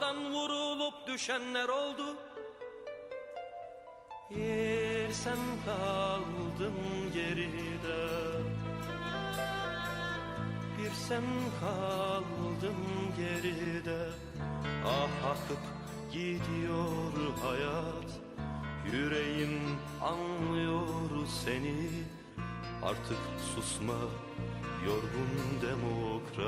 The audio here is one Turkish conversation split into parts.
baş komadan vurulup düşenler oldu. Yer sen kaldın geride. Bir sen kaldın geride. Ah akıp gidiyor hayat. Yüreğim anlıyor seni. Artık susma yorgun demokrat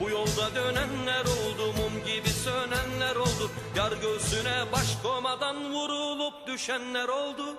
bu yolda dönenler oldu, mum gibi sönenler oldu. Yar göğsüne baş komadan vurulup düşenler oldu.